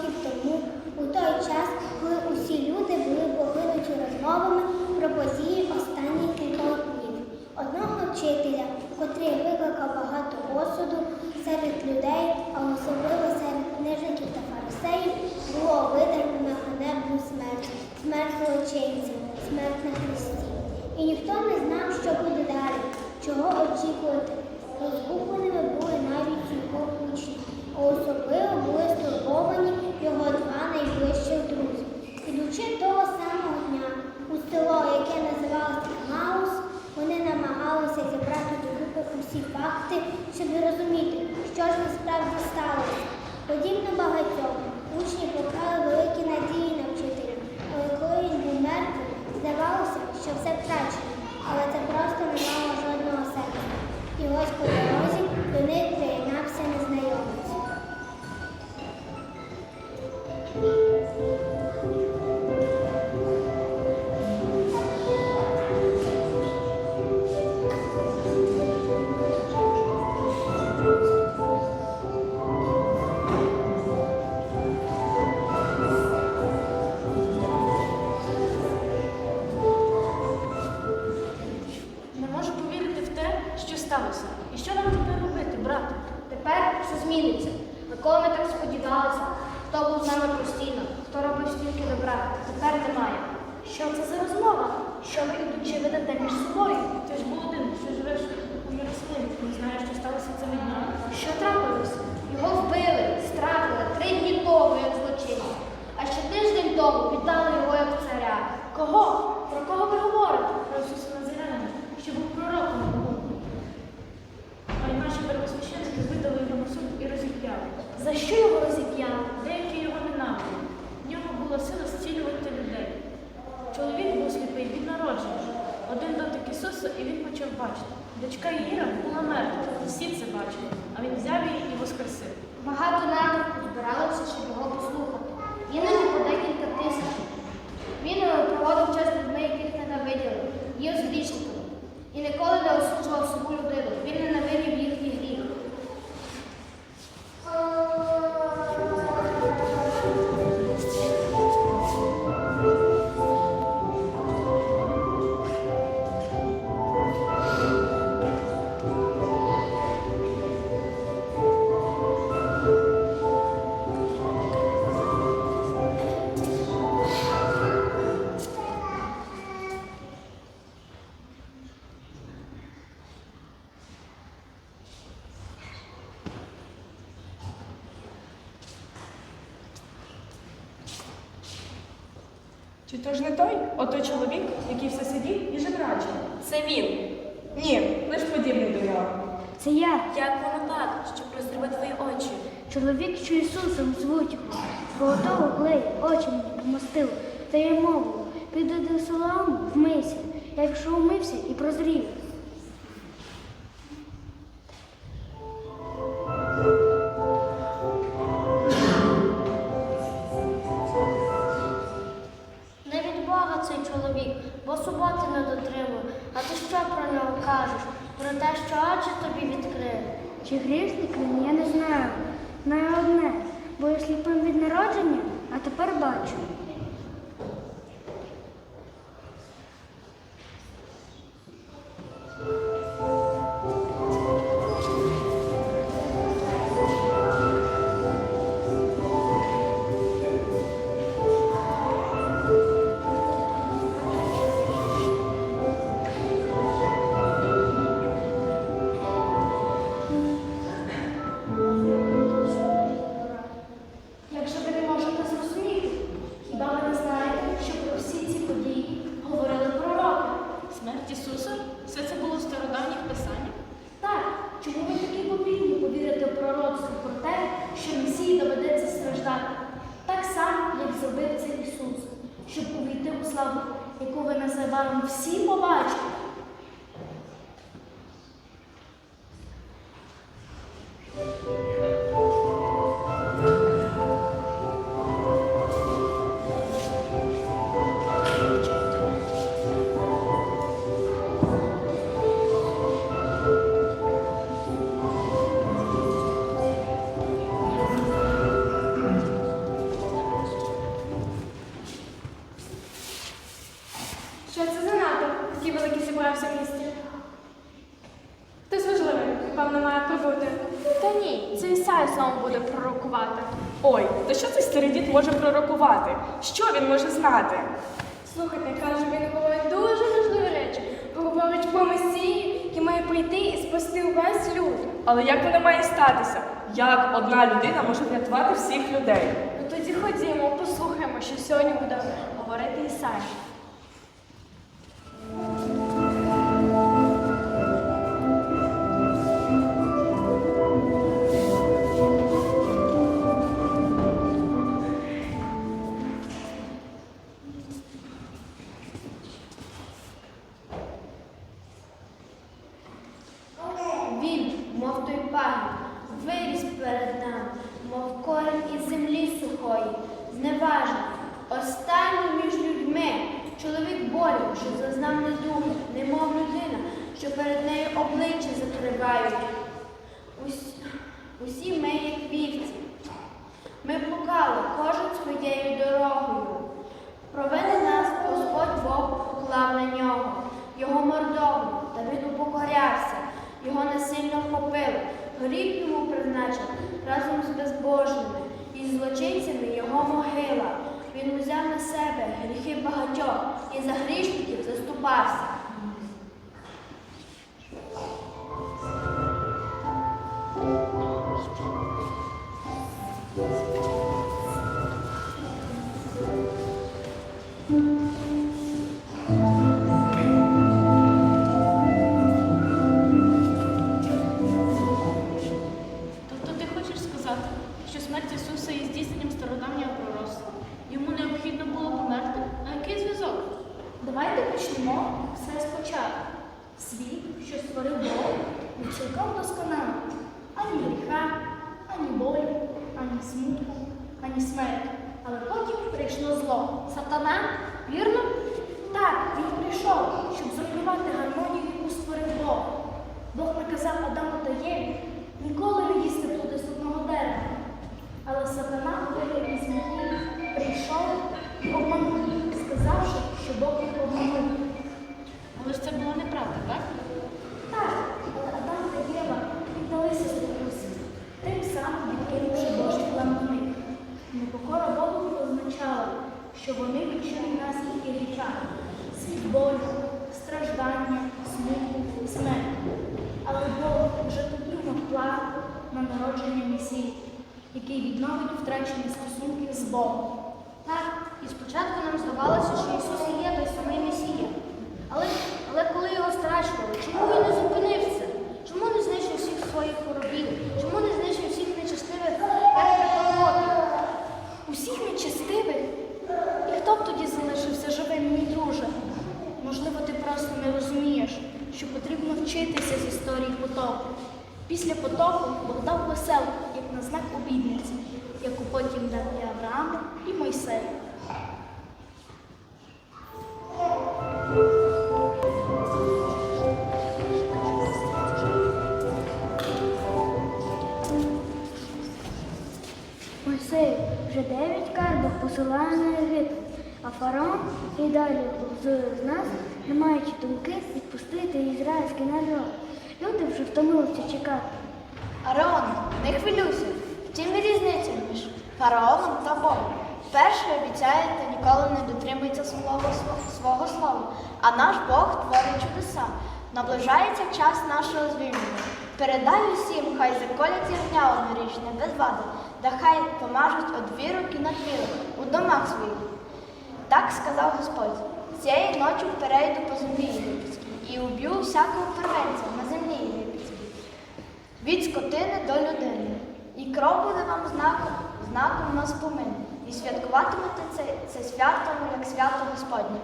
років тому, у той час, коли усі люди були поглинуті розмовами про події останніх кількох днів. Одного вчителя, котрий викликав багато осуду серед людей, а особливо серед книжників та фарисеїв, було видано на ганебну смерть, смерть злочинців, смерть на хресті. І ніхто не знав, що буде далі, чого очікувати. Розгубленими були навіть його учні, особливо були стурбовані його два найближчих друзі. Ідучи того самого дня у село, яке називалося Маус, вони намагалися зібрати докупи усі факти, щоб зрозуміти, що ж насправді сталося. Подібно багатьом, учні поклали великі надії на вчителя, але коли він був мертвий, здавалося, що все втрачено, але це просто не мало жодного Тепер все зміниться. На кого ми так сподівалися, хто був з нами постійно, хто робив стільки добра, тепер немає. Що це за розмова? Що ви ідучи ведете між собою? Ти ж був один, що живеш у Єрусалимі. Не знаєш, що сталося цими днями. Що трапилось? Його вбили, стратили три дні тому, як злочинця. А ще тиждень тому віддали його як царя. Кого? Про кого ви говорите? Про Ісуса Назарянина, що був пророком Наші первосвященники видали його суд і розіп'яли. За що його розіп'яли? Деякі чоловік, який все сидів і жебрачив? Це він. Ні, лиш подібний до нього. Це я, Як воно так, що прозріли твої очі? чоловік, що Ісусом звуть його. Золотого клею, очі мені помостило, та я мовив, Піду до Солому, вмийся. Я якщо умився і прозрів. Чи грішник він, я не знаю. Знаю одне, бо я сліпим від народження, а тепер бачу. Знати? Слухайте, каже, він говорить дуже важливі речі. Говорить про Месії, який має прийти і спасти увесь люд. Але як воно має статися? Як одна людина може врятувати всіх людей? Ну тоді ходімо, послухаємо, що сьогодні буде говорити Ісай. Мов той пагін, виріс перед нами, мов корінь із землі сухої, зневажений, останній між людьми, чоловік болю, що зазнав недуги, немов людина, що перед нею обличчя закривають. Усі, ми, як вівці, ми блукали кожен своєю дорогою. Провини нас Господь Бог поклав на нього, його мордовну, та він упокорявся, його насильно вхопили, гріб йому призначив разом з безбожними, і злочинцями його могила. Він узяв на себе гріхи багатьох і за грішників заступався. Цілком досконалий. Ані гріха, ані болю, ані смутку, ані смерті. Але потім прийшло зло. Сатана, вірно? Так, він прийшов, щоб зруйнувати гармонію, яку створив Бог. Бог наказав Адаму та Єві ніколи не їсти плоди з одного дерева. Але сатана у вигляді змії прийшов і обманув сказавши, що Бог їх обманув. Але ж це було неправда? Так, що вони відчули наслідки гріха, світ болю, страждання, смутку, смерті. Але Бог вже тоді план на народження Месії, який відновить втрачені стосунки з Богом. Так, і спочатку нам здавалося, що Ісус Мойсей вже дев'ять карбів посилає на Єгипет, а фараон і далі глузує з нас, не маючи думки відпустити ізраїльський народ. Люди вже втомилися чекати. Ареон, не хвилюйся. Втім і різниця між фараоном та Богом. Перший обіцяє та ніколи не дотримується свого, свого слова, а наш Бог творить чудеса. Наближається час нашого звільнення. Передай усім, хай заколять ягня однорічне без вади, да хай помажуть од дві руки на дві руки у домах своїх. Так сказав Господь. Цієї ночі перейду по землі єгипетській і уб'ю всякого первенця на землі єгипетській від скотини до людини. І кров буде вам знаком, знаком на спомин. І святкуватимете це, це свято, як свято Господнє.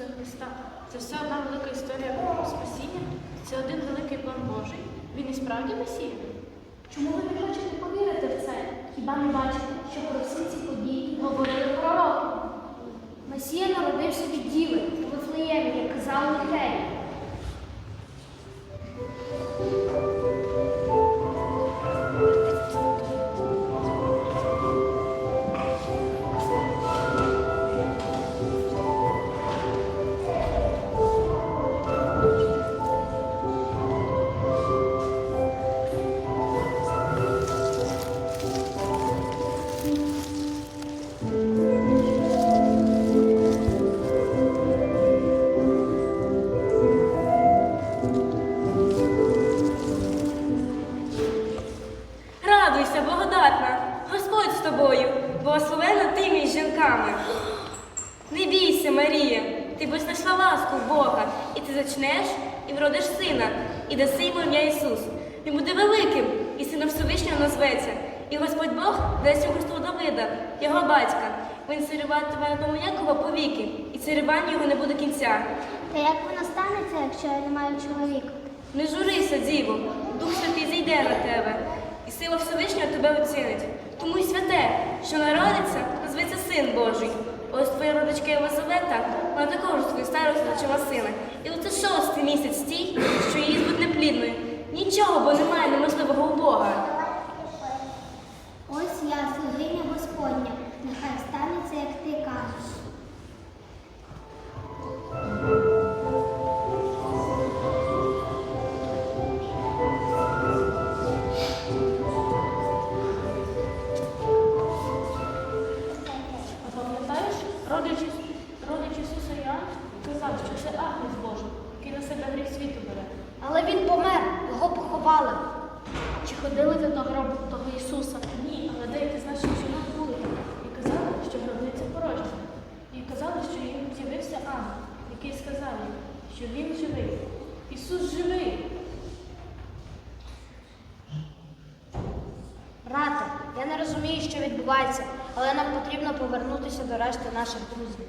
Ісуса Христа, це все одна велика історія спасіння, це один великий план Божий. Він і справді Месія? Чому ви не хочете повірити в це? Хіба не бачите, що про всі ці події говорили пророки? Месія народився від діви у Вифлеємі, як казали Лікеї. Благословена ти між жінками. Не бійся, Марія, ти будеш знайшла ласку в Бога, і ти зачнеш і вродиш сина, і даси йому ім'я Ісус. Він буде великим, і сином Всевишнього назветься. І Господь Бог дасть йому Христу Давида, його батька. Він царюватиме на дому Якова повіки, і царювання його не буде кінця. Та як воно станеться, якщо я не маю чоловіка? Не журися, діво, Дух Святий зійде на тебе, і сила Всевишнього тебе оцінить. Тому й святе, що народиться, називається Син Божий. Ось твоя родичка Єлизавета, вона також свою старость зачала сина. І оце шостий місяць тій, що її звуть неплідною. Нічого, бо немає неможливого у Бога. Ось я, слугиня Господня, нехай станеться, як ти кажеш. Його поховали. Чи ходили ви до гробу того Ісуса? Ні, але деякі з наших жінок були і казали, що гробниця порожня. І казали, що їм з'явився ангел, який сказав їм, що він живий. Ісус живий. Брате, я не розумію, що відбувається, але нам потрібно повернутися до решти наших друзів.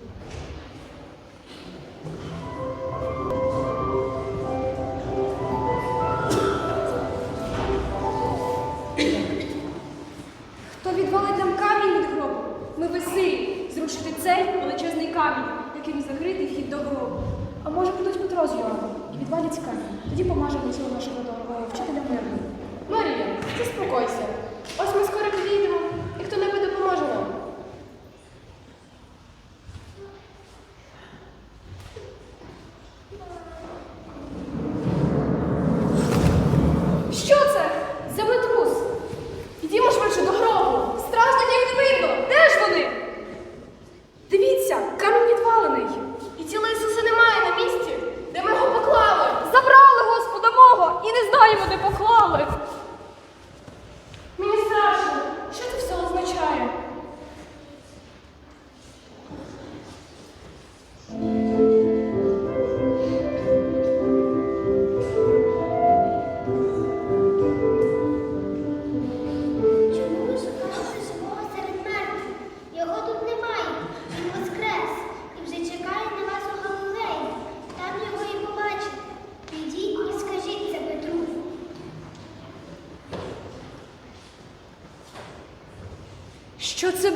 Що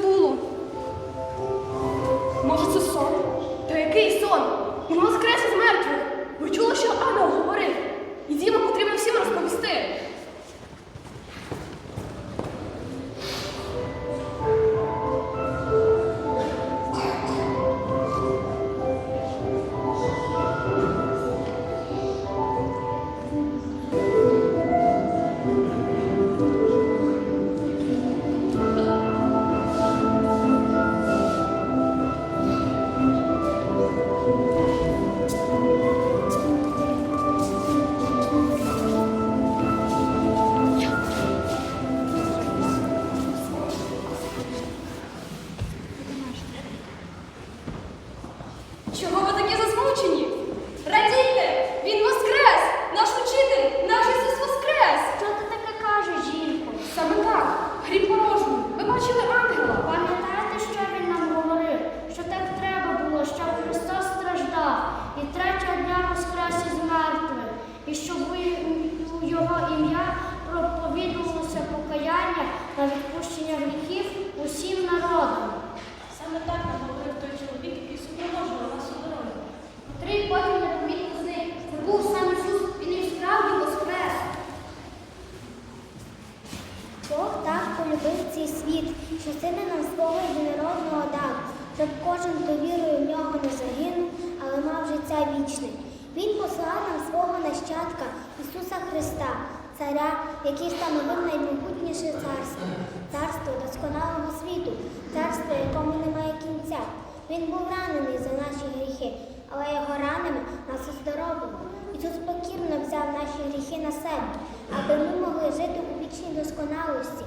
любив цей світ, що сина нам свого єдинородного дав, щоб кожен довірою в нього не загинув, але мав життя вічне. Він послав нам свого нащадка, Ісуса Христа, Царя, який становив наймогутніше царство, царство досконалого світу, царство, якому немає кінця. Він був ранений за наші гріхи, але його ранами нас оздоровило. Ісус покірно взяв наші гріхи на себе, аби ми могли жити у вічній досконалості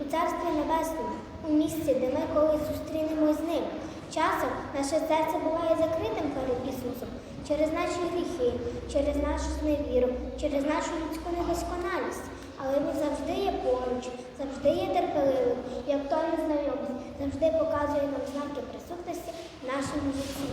у Царстві Небесному, у місці, де ми колись зустрінемось з ним. Часом наше серце буває закритим перед Ісусом через наші гріхи, через нашу зневіру, через нашу людську недосконалість. Але Він завжди є поруч, завжди є терпеливим, як той незнайомець, завжди показує нам знаки присутності в нашому житті.